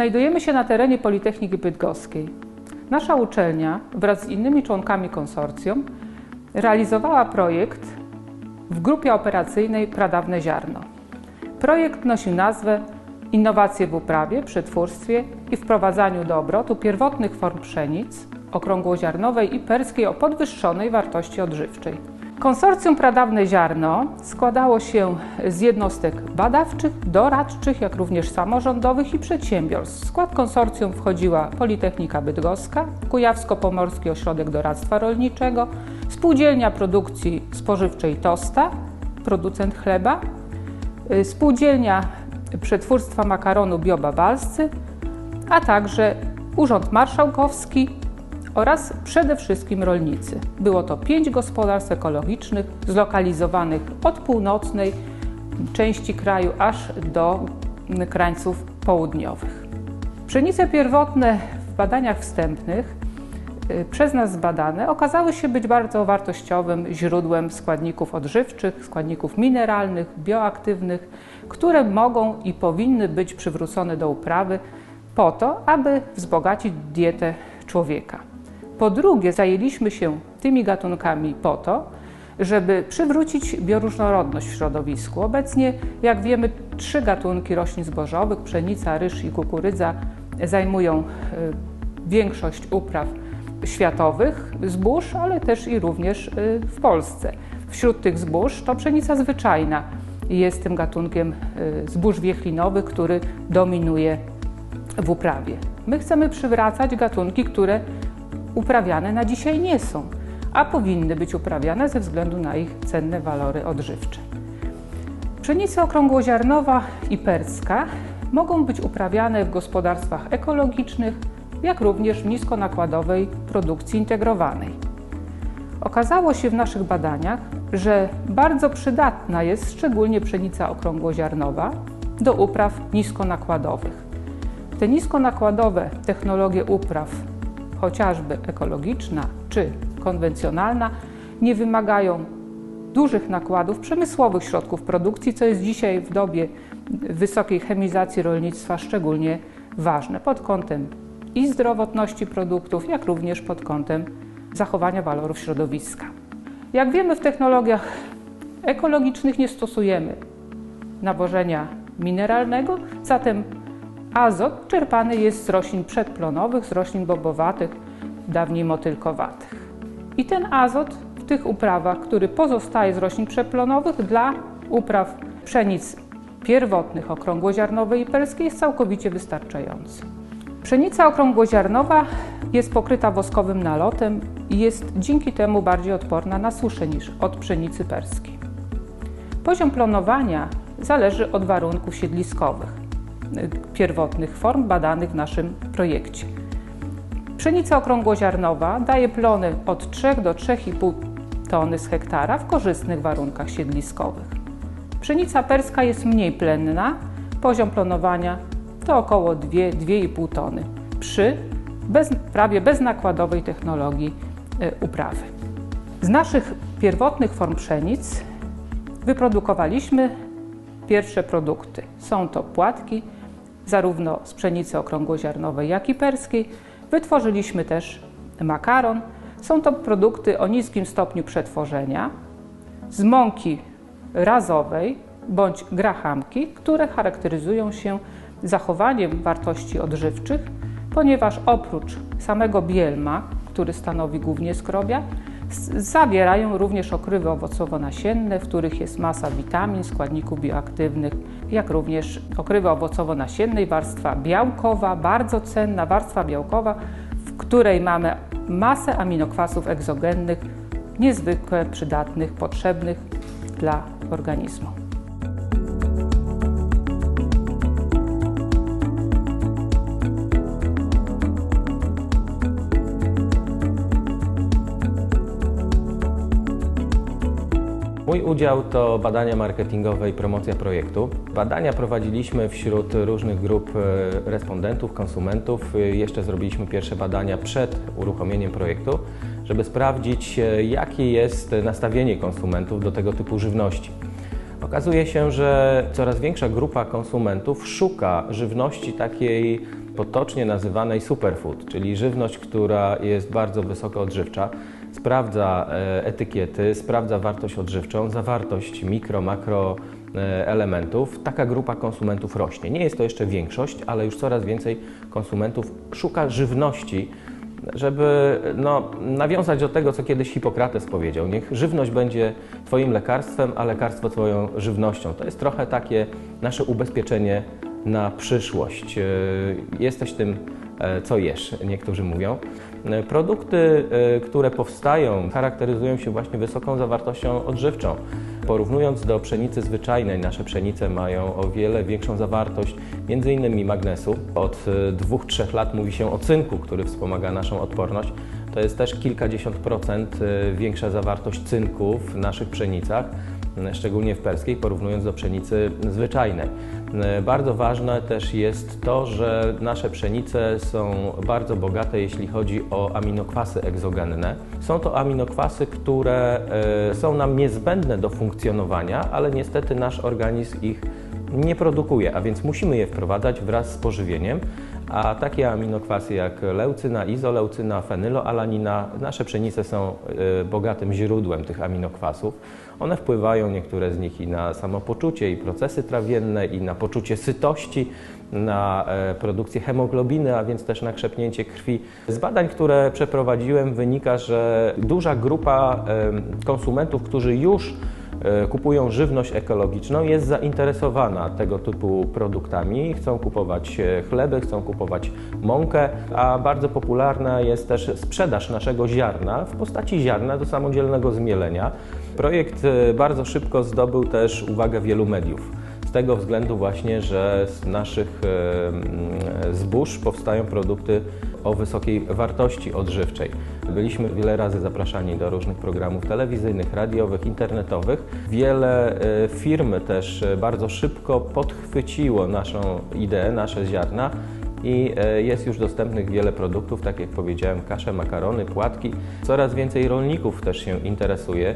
Znajdujemy się na terenie Politechniki Bydgoskiej. Nasza uczelnia wraz z innymi członkami konsorcjum realizowała projekt w grupie operacyjnej Pradawne Ziarno. Projekt nosi nazwę Innowacje w uprawie, przetwórstwie i wprowadzaniu do obrotu pierwotnych form pszenic okrągłoziarnowej i perskiej o podwyższonej wartości odżywczej. Konsorcjum Pradawne Ziarno składało się z jednostek badawczych, doradczych, jak również samorządowych i przedsiębiorstw. W skład konsorcjum wchodziła Politechnika Bydgoska, Kujawsko-Pomorski Ośrodek Doradztwa Rolniczego, Spółdzielnia Produkcji Spożywczej Tosta, producent chleba, y, Spółdzielnia Przetwórstwa Makaronu Bioba Walscy, a także Urząd Marszałkowski oraz przede wszystkim rolnicy. Było to pięć gospodarstw ekologicznych zlokalizowanych od północnej części kraju aż do krańców południowych. Pszenice pierwotne w badaniach wstępnych y, przez nas zbadane okazały się być bardzo wartościowym źródłem składników odżywczych, składników mineralnych, bioaktywnych, które mogą i powinny być przywrócone do uprawy po to, aby wzbogacić dietę człowieka. Po drugie, zajęliśmy się tymi gatunkami po to, żeby przywrócić bioróżnorodność w środowisku. Obecnie, jak wiemy, trzy gatunki roślin zbożowych pszenica, ryż i kukurydza zajmują y, większość upraw światowych zbóż, ale też i również y, w Polsce. Wśród tych zbóż to pszenica zwyczajna jest tym gatunkiem y, zbóż wiechlinowych, który dominuje w uprawie. My chcemy przywracać gatunki, które uprawiane na dzisiaj nie są, a powinny być uprawiane ze względu na ich cenne walory odżywcze. Pszenica okrągłoziarnowa i perska mogą być uprawiane w gospodarstwach ekologicznych, jak również w niskonakładowej produkcji integrowanej. Okazało się w naszych badaniach, że bardzo przydatna jest szczególnie pszenica okrągłoziarnowa do upraw niskonakładowych. Te niskonakładowe technologie upraw chociażby ekologiczna czy konwencjonalna, nie wymagają dużych nakładów przemysłowych środków produkcji, co jest dzisiaj w dobie wysokiej chemizacji rolnictwa szczególnie ważne pod kątem i zdrowotności produktów, jak również pod kątem zachowania walorów środowiska. Jak wiemy, w technologiach ekologicznych nie stosujemy nawożenia mineralnego, zatem Azot czerpany jest z roślin przedplonowych, z roślin bobowatych, dawniej motylkowatych. I ten azot w tych uprawach, który pozostaje z roślin przeplonowych dla upraw pszenic pierwotnych okrągłoziarnowej i perskiej jest całkowicie wystarczający. Pszenica okrągłoziarnowa jest pokryta woskowym nalotem i jest dzięki temu bardziej odporna na suszę niż od pszenicy perskiej. Poziom plonowania zależy od warunków siedliskowych pierwotnych form badanych w naszym projekcie. Pszenica okrągłoziarnowa daje plony od 3 do 3,5 tony z hektara w korzystnych warunkach siedliskowych. Pszenica perska jest mniej plenna, poziom plonowania to około 2-2,5 tony przy bez, prawie beznakładowej technologii y, uprawy. Z naszych pierwotnych form pszenic wyprodukowaliśmy pierwsze produkty. Są to płatki, zarówno z pszenicy okrągłoziarnowej, jak i perskiej. Wytworzyliśmy też makaron. Są to produkty o niskim stopniu przetworzenia z mąki razowej bądź grahamki, które charakteryzują się zachowaniem wartości odżywczych, ponieważ oprócz samego bielma, który stanowi głównie skrobia, Zawierają również okrywy owocowo-nasienne, w których jest masa witamin, składników bioaktywnych, jak również okrywy owocowo-nasiennej, warstwa białkowa, bardzo cenna warstwa białkowa, w której mamy masę aminokwasów egzogennych, niezwykle przydatnych, potrzebnych dla organizmu. Mój udział to badania marketingowe i promocja projektu. Badania prowadziliśmy wśród różnych grup e, respondentów, konsumentów. E, jeszcze zrobiliśmy pierwsze badania przed uruchomieniem projektu, żeby sprawdzić, e, jakie jest nastawienie konsumentów do tego typu żywności. Okazuje się, że coraz większa grupa konsumentów szuka żywności takiej potocznie nazywanej superfood, czyli żywność, która jest bardzo wysoko odżywcza, sprawdza e, etykiety, sprawdza wartość odżywczą, zawartość mikro, makro e, elementów, taka grupa konsumentów rośnie. Nie jest to jeszcze większość, ale już coraz więcej konsumentów szuka żywności, żeby no, nawiązać do tego, co kiedyś Hipokrates powiedział. Niech żywność będzie Twoim lekarstwem, a lekarstwo Twoją żywnością. To jest trochę takie nasze ubezpieczenie na przyszłość. E, Jesteś tym, e, co jesz, niektórzy mówią. E, Produkty, które powstają, charakteryzują się właśnie wysoką zawartością odżywczą. Porównując do pszenicy zwyczajnej, nasze pszenice mają o wiele większą zawartość m.in. magnesu. Od 2-3 lat mówi się o cynku, który wspomaga naszą odporność. To jest też kilkadziesiąt procent większa zawartość cynku w naszych pszenicach szczególnie w perskiej, porównując do pszenicy zwyczajnej. E, Bardzo ważne też jest to, że nasze pszenice są bardzo bogate, jeśli chodzi o aminokwasy egzogenne. Są to aminokwasy, które e, są nam niezbędne do funkcjonowania, ale niestety nasz organizm ich nie produkuje, a więc musimy je wprowadzać wraz z pożywieniem. A takie aminokwasy jak leucyna, izoleucyna, fenyloalanina, nasze pszenice są e, bogatym źródłem tych aminokwasów. One wpływają, niektóre z nich, i na samopoczucie, i procesy trawienne, i na poczucie sytości, na e, produkcję hemoglobiny, a więc też na krzepnięcie krwi. Z badań, które przeprowadziłem, wynika, że duża grupa konsumentów, którzy już kupują żywność ekologiczną, jest zainteresowana tego typu produktami. Chcą kupować e, chleby, chcą kupować mąkę, a bardzo popularna jest też sprzedaż naszego ziarna w postaci ziarna do samodzielnego zmielenia. Projekt e, bardzo szybko zdobył też uwagę wielu mediów. Z tego względu właśnie, że z naszych e, zbóż powstają produkty o wysokiej wartości odżywczej. Byliśmy wiele razy zapraszani do różnych programów telewizyjnych, radiowych, internetowych. Wiele e, firm też e, bardzo szybko podchwyciło naszą ideę, nasze ziarna i e, jest już dostępnych wiele produktów, tak jak powiedziałem, kasze, makarony, płatki. Coraz więcej rolników też się interesuje.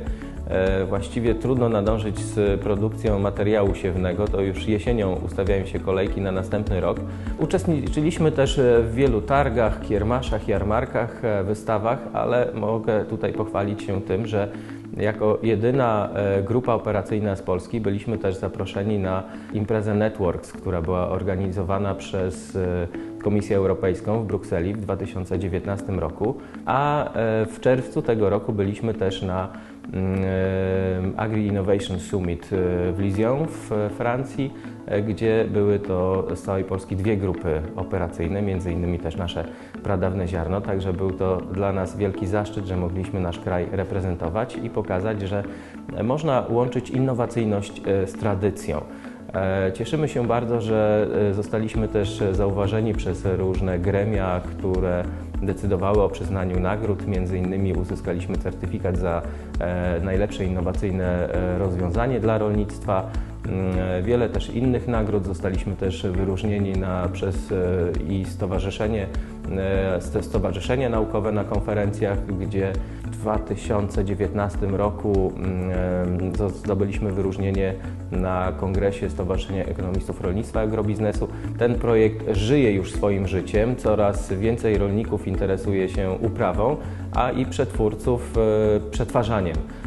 E, Właściwie trudno nadążyć z produkcją materiału siewnego, to już jesienią ustawiają się kolejki na następny rok. Uczestniczyliśmy też e, w wielu targach, kiermaszach, jarmarkach, e, wystawach, ale mogę tutaj pochwalić się tym, że jako jedyna grupa operacyjna z Polski byliśmy też zaproszeni na imprezę Networks, która była organizowana przez Komisję Europejską w Brukseli w 2019 roku, a e, w czerwcu tego roku byliśmy też na mm, e, Agri Innovation Summit e, w Lyon w Francji, gdzie były to z całej Polski dwie grupy operacyjne, między innymi też nasze pradawne ziarno, także był to dla nas wielki zaszczyt, że mogliśmy nasz kraj reprezentować i pokazać, że można łączyć innowacyjność z tradycją. E, Cieszymy się bardzo, że e, zostaliśmy też zauważeni przez różne gremia, które decydowały o przyznaniu nagród. Między innymi uzyskaliśmy certyfikat za najlepsze innowacyjne e, rozwiązanie dla rolnictwa. Mm, Wiele też innych nagród zostaliśmy też wyróżnieni na, przez e, i stowarzyszenie, e, sto- stowarzyszenie naukowe na konferencjach, gdzie w 2019 roku mm, zdobyliśmy wyróżnienie na kongresie Stowarzyszenia Ekonomistów Rolnictwa i Agrobiznesu. Ten projekt żyje już swoim życiem, coraz więcej rolników interesuje się uprawą, a i przetwórców e, przetwarzaniem.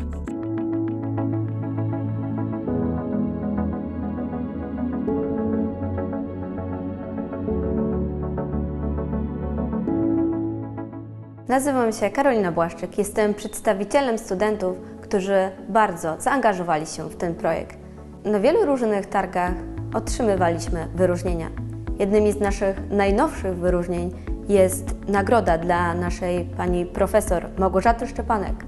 Nazywam się Karolina Błaszczyk. Jestem przedstawicielem studentów, którzy bardzo zaangażowali się w ten projekt. Na wielu różnych targach otrzymywaliśmy wyróżnienia. Jednymi z naszych najnowszych wyróżnień jest nagroda dla naszej pani profesor Małgorzaty Szczepanek,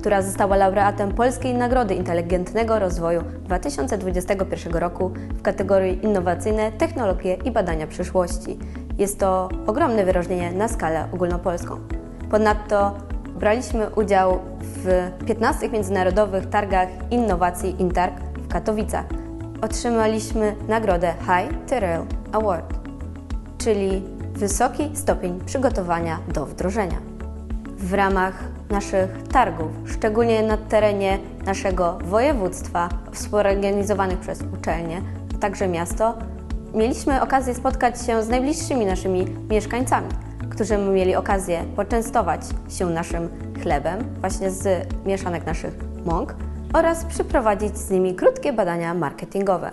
która została laureatem Polskiej Nagrody Inteligentnego Rozwoju 2021 roku w kategorii Innowacyjne Technologie i Badania Przyszłości. Jest to ogromne wyróżnienie na skalę ogólnopolską. Ponadto braliśmy udział w 15 międzynarodowych targach innowacji Intarg w Katowicach. Otrzymaliśmy nagrodę High Terrail Award, czyli wysoki stopień przygotowania do wdrożenia. W ramach naszych targów, szczególnie na terenie naszego województwa, współorganizowanych przez uczelnie, a także miasto, mieliśmy okazję spotkać się z najbliższymi naszymi mieszkańcami, którzy mieli okazję poczęstować się naszym chlebem, właśnie z mieszanek naszych mąk, oraz przeprowadzić z nimi krótkie badania marketingowe.